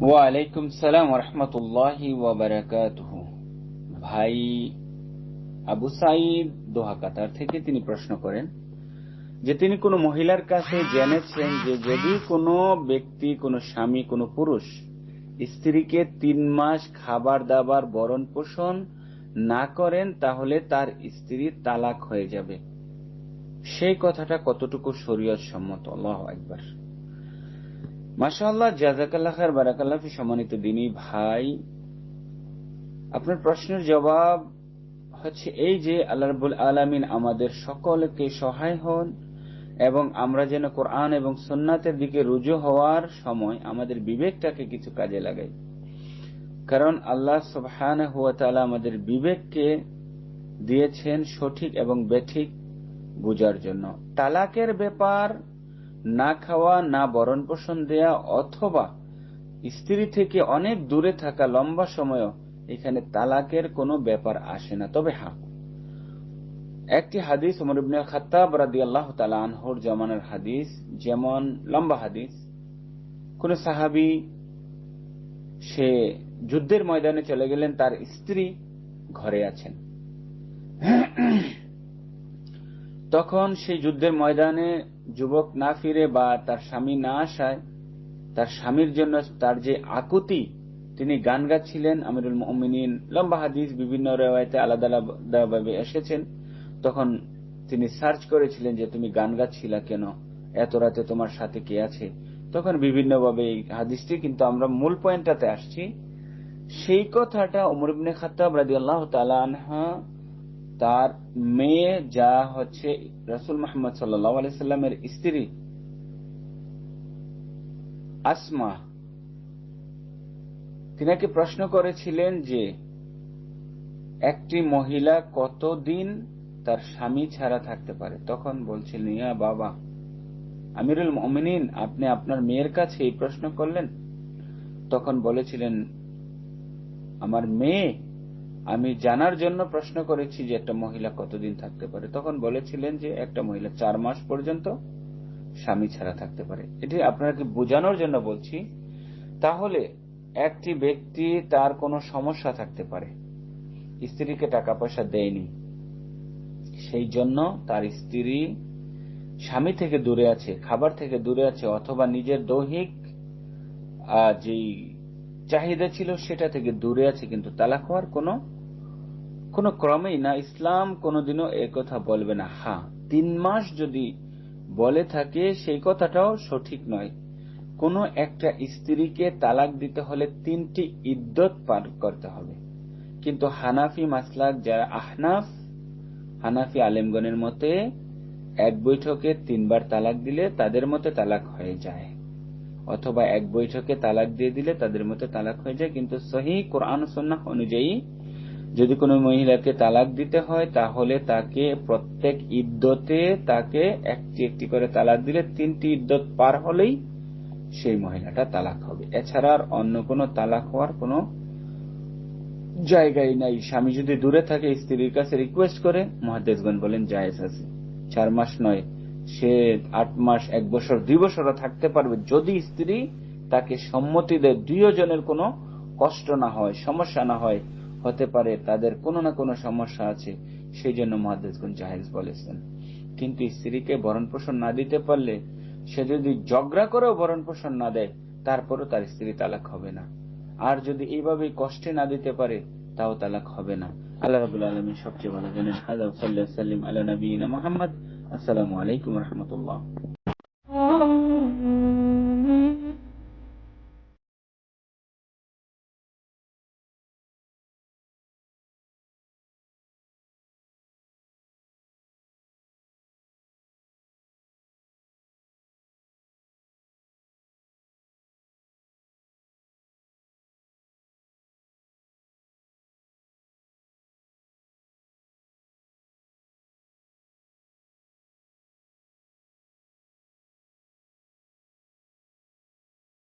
ওয়ালাইকুম সালাম ভাই আবু সাইদ থেকে তিনি প্রশ্ন করেন যে, তিনি মহিলার কাছে জেনেছেন যে, যদি কোনো ব্যক্তি, কোনো স্বামী, কোন পুরুষ স্ত্রীকে তিন মাস খাবার দাবার বরণ পোষণ না করেন, তাহলে তার স্ত্রী তালাক হয়ে যাবে। সেই কথাটা কতটুকু শরীয়ত সম্মত? আল্লাহ একবার মাশাআল্লাহ জাজাকাল্লাহ খার বারাকাল্লাহ ফি সম্মানিত দিনী ভাই, আপনার প্রশ্নের জবাব হচ্ছে এই যে আল্লাহ রাব্বুল আলামিন আমাদের সকলকে সহায় হন এবং আমরা যেন কোরআন এবং সুন্নাতের দিকে রুজু হওয়ার সময় আমাদের বিবেকটাকে কিছু কাজে লাগাই। কারণ আল্লাহ সুবহানাহু ওয়া তাআলা আমাদের বিবেককে দিয়েছেন সঠিক এবং বেঠিক বুঝার জন্য। তালাকের ব্যাপার না খাওয়া, না বরণ পোষণ দেয়া, অথবা স্ত্রী থেকে অনেক দূরে থাকা লম্বা সময়ও এখানে তালাকের কোনো ব্যাপার আসে না। তবে হ্যাঁ একটি হাদিস ওমর ইবনে খাত্তাব রাদিয়াল্লাহু তাআলা আনহুর জামানার হাদিস, যেমন লম্বা হাদিস। কোন সাহাবী সে যুদ্ধের ময়দানে চলে গেলেন, তার স্ত্রী ঘরে আছেন। তখন সেই যুদ্ধের ময়দানে যুবক না ফিরে বা তার স্বামী না আসায়, তার স্বামীর জন্য তার যে আকুতি, তিনি গান গাচ্ছিলেন। আমিরুল মমিনিন লম্বা হাদিস, বিভিন্ন রেওয়ায়তে আলাদা আলাদাভাবে এসেছেন। তখন তিনি সার্চ করেছিলেন যে, তুমি গান গাচ্ছিলা কেন? এত রাতে তোমার সাথে কে আছে? তখন বিভিন্নভাবে এই হাদিসটি, কিন্তু আমরা মূল পয়েন্টটাতে আসছি। সেই কথাটা উমর ইবনে খাত্তাব রাদিয়াল্লাহু তাআলা আনহা তার মেয়ে যা হচ্ছে রসুল মোহাম্মদ সাল্লামের স্ত্রী আসমা, তিনাকে প্রশ্ন করেছিলেন যে, একটি মহিলা কতদিন তার স্বামী ছাড়া থাকতে পারে? তখন বলছিলেন, ইয়া বাবা, আমিরুল মমিনিন, আপনি আপনার মেয়ের কাছে এই প্রশ্ন করলেন? তখন বলেছিলেন, আমার মেয়ে আমি জানার জন্য প্রশ্ন করেছি যে একটা মহিলা কতদিন থাকতে পারে। তখন বলেছিলেন যে একটা মহিলা চার মাস পর্যন্ত স্বামী ছাড়া থাকতে পারে। এটি আপনাকে বোঝানোর জন্য বলছি, তাহলে একটি ব্যক্তি তার কোনো সমস্যা থাকতে পারে। স্ত্রীকে টাকা পয়সা দেয়নি, সেই জন্য তার স্ত্রী স্বামী থেকে দূরে আছে, খাবার থেকে দূরে আছে, অথবা নিজের দৈহিক যেই চাহিদা ছিল সেটা থেকে দূরে আছে, কিন্তু তালাক হওয়ার কোনো কোনো ক্রমেই না, ইসলাম কোনোদিনও কথা বলবে না। হ্যাঁ তিন মাস যদি বলে থাকে, সেই কথাটাও সঠিক নয়। কোন একটা স্ত্রীকে তালাক দিতে হলে তিনটি ইদ্যত পার করতে হবে। কিন্তু হানাফি মাসলাক যারা আহনাফ, হানাফি আলেমগণের মতে, এক বৈঠকে তিনবার তালাক দিলে তাদের মতে তালাক হয়ে যায়। অথবা এক বৈঠকে তালাক দিয়ে দিলে তাদের মতে তালাক হয়ে যায়। কিন্তু সহি কোরআন সন্না অনুযায়ী যদি কোনো মহিলাকে তালাক দিতে হয়, তাহলে তাকে প্রত্যেক ইদ্যতে তাকে একটি একটি করে তালাক দিলে তিনটি ইদ্যত পার হলেই সেই মহিলাটা তালাক হবে। এছাড়া আর অন্য কোনো তালাক হওয়ার কোনো জায়গায় নাই। স্বামী যদি দূরে থাকে, স্ত্রীর কাছে রিকোয়েস্ট করে মহাদেশগণ বলেন, জায়েজ আছে। চার মাস নয়, সে আট মাস, এক বছর, দুই বছরও থাকতে পারবে। যদি স্ত্রী তাকে সম্মতি দেয়, দুইজনের কোনো কষ্ট না হয়, সমস্যা না হয় হতে পারে, তাদের কোনো না কোনো সমস্যা আছে, সেই জন্য মহাদেশগুন জাহেজ বলেছেন। কিন্তু স্ত্রীকে ভরণ পোষণ না দিতে পারলে, সে যদি ঝগড়া করেও ভরণ পোষণ না দেয়, তারপরও তার স্ত্রী তালাক হবে না। আর যদি এইভাবে কষ্টে না দিতে পারে, তাও তালাক হবে না। আল্লাহ রাবুল আলমী সবচেয়ে ভালো জানেন আল্লাহ সাল্লাহ সাল্লিম আল্লাহ নবীন মোহাম্মদ। আসসালামু আলাইকুম রহমতুল্লাহ।